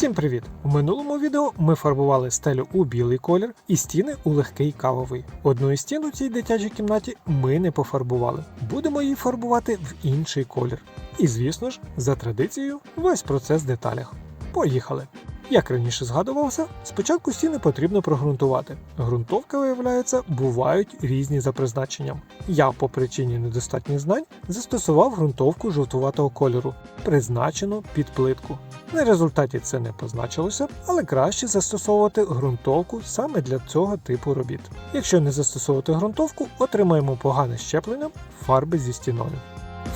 Всім привіт! У минулому відео ми фарбували стелю у білий колір і стіни у легкий кавовий. Одну із стін у цій дитячій кімнаті ми не пофарбували. Будемо її фарбувати в інший колір. І звісно ж, за традицією, весь процес в деталях. Поїхали! Як раніше згадувалося, спочатку стіни потрібно прогрунтувати. Грунтовки, виявляється, бувають різні за призначенням. Я, по причині недостатніх знань, застосував ґрунтовку жовтуватого кольору, призначену під плитку. На результаті це не позначилося, але краще застосовувати ґрунтовку саме для цього типу робіт. Якщо не застосовувати ґрунтовку, отримаємо погане щеплення фарби зі стіною.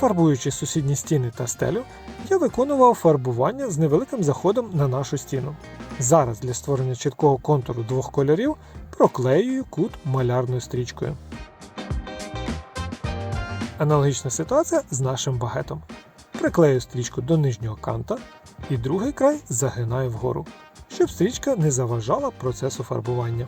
Фарбуючи сусідні стіни та стелю, я виконував фарбування з невеликим заходом на нашу стіну. Зараз для створення чіткого контуру двох кольорів проклеюю кут малярною стрічкою. Аналогічна ситуація з нашим багетом. Приклею стрічку до нижнього канта і другий край загинаю вгору, щоб стрічка не заважала процесу фарбування.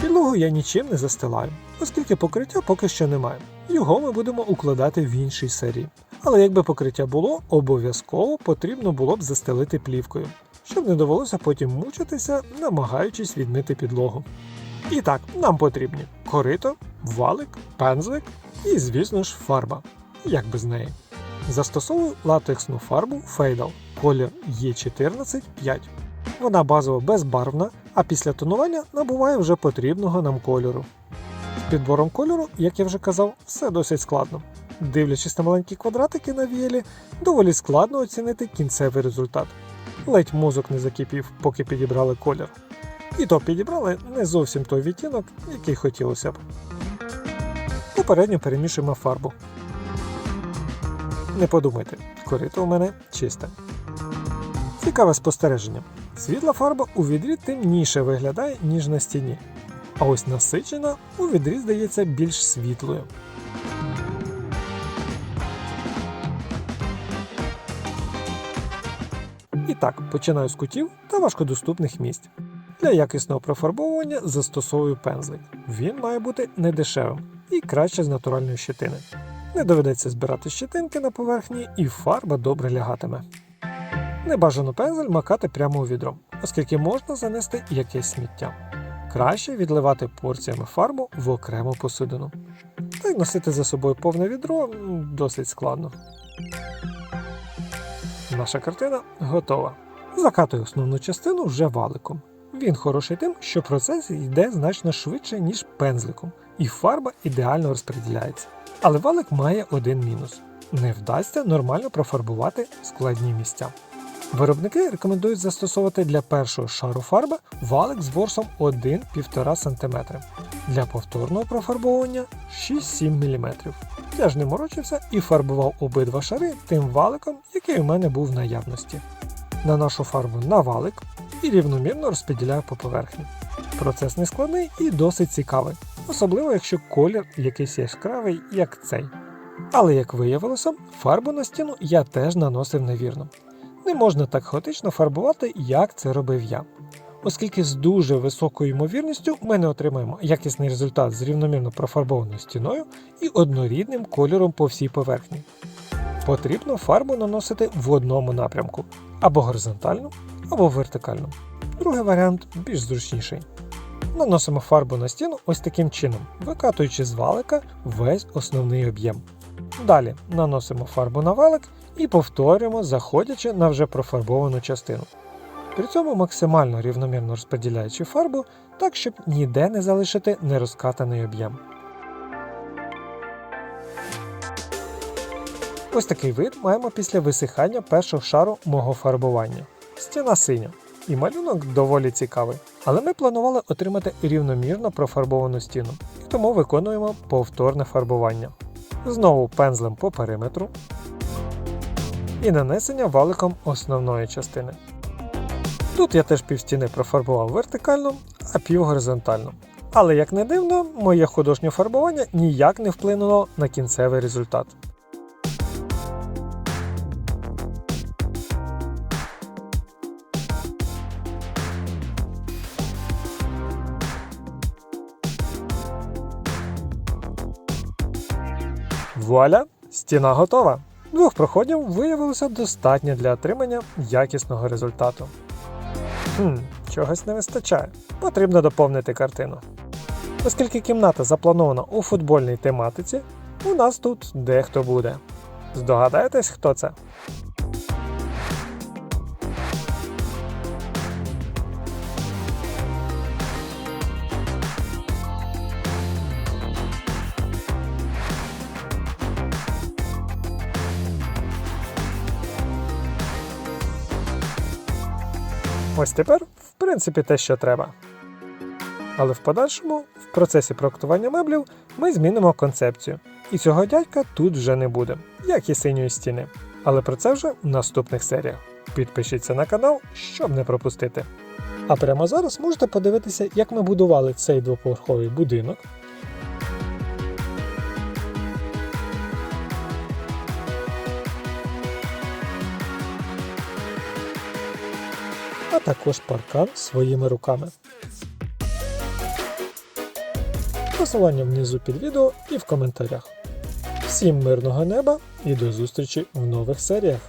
Підлогу я нічим не застилаю, оскільки покриття поки що немає. Його ми будемо укладати в іншій серії. Але якби покриття було, обов'язково потрібно було б застелити плівкою, щоб не довелося потім мучитися, намагаючись відмити підлогу. І так, нам потрібні корито, валик, пензлик і, звісно ж, фарба. Як без неї. Застосовую латексну фарбу Фейдал, колір Е14 5. Вона базово безбарвна, а після тонування набуває вже потрібного нам кольору. З підбором кольору, як я вже казав, все досить складно. Дивлячись на маленькі квадратики на віялі, доволі складно оцінити кінцевий результат. Ледь мозок не закипів, поки підібрали колір. І то підібрали не зовсім той відтінок, який хотілося б. Попередньо перемішуємо фарбу. Не подумайте, корито у мене чисте. Цікаве спостереження. Світла фарба у відрі темніше виглядає, ніж на стіні. А ось насичена у відрі здається більш світлою. І так, починаю з кутів та важкодоступних місць. Для якісного профарбовування застосовую пензлик. Він має бути недешевим і краще з натуральної щетини. Не доведеться збирати щетинки на поверхні, і фарба добре лягатиме. Небажано пензель макати прямо у відро, оскільки можна занести якесь сміття. Краще відливати порціями фарбу в окрему посудину. Та й носити за собою повне відро досить складно. Наша картина готова. Закатую основну частину вже валиком. Він хороший тим, що процес йде значно швидше, ніж пензликом, і фарба ідеально розподіляється. Але валик має один мінус: не вдасться нормально профарбувати складні місця. Виробники рекомендують застосовувати для першого шару фарби валик з ворсом 1-1,5 см. Для повторного профарбовування 6-7 мм. Я ж не морочився і фарбував обидва шари тим валиком, який у мене був в наявності. Наношу фарбу на валик і рівномірно розподіляю по поверхні. Процес не складний і досить цікавий, особливо якщо колір якийсь яскравий, як цей. Але як виявилося, фарбу на стіну я теж наносив невірно. Не можна так хаотично фарбувати, як це робив я. Оскільки з дуже високою ймовірністю ми не отримаємо якісний результат з рівномірно профарбованою стіною і однорідним кольором по всій поверхні. Потрібно фарбу наносити в одному напрямку або горизонтально, або вертикально. Другий варіант більш зручніший. Наносимо фарбу на стіну ось таким чином, викатуючи з валика весь основний об'єм. Далі наносимо фарбу на валик і повторюємо, заходячи на вже профарбовану частину. При цьому максимально рівномірно розподіляючи фарбу, так щоб ніде не залишити нерозкатаний об'єм. Ось такий вид маємо після висихання першого шару мого фарбування. Стіна синя. І малюнок доволі цікавий. Але ми планували отримати рівномірно профарбовану стіну, і тому виконуємо повторне фарбування. Знову пензлем по периметру і нанесення валиком основної частини. Тут я теж півстіни профарбував вертикально, а пів горизонтально. Але як не дивно, моє художнє фарбування ніяк не вплинуло на кінцевий результат. Вуаля, стіна готова! Двох проходів виявилося достатньо для отримання якісного результату. Хм, чогось не вистачає. Потрібно доповнити картину. Оскільки кімната запланована у футбольній тематиці, у нас тут дехто буде. Здогадаєтесь, хто це? Ось тепер, в принципі, те, що треба. Але в подальшому, в процесі проектування меблів, ми змінимо концепцію. І цього дядька тут вже не буде, як і синьої стіни. Але про це вже в наступних серіях. Підпишіться на канал, щоб не пропустити. А прямо зараз можете подивитися, як ми будували цей двоповерховий будинок. А також паркан своїми руками. Посилання внизу під відео і в коментарях. Всім мирного неба і до зустрічі в нових серіях!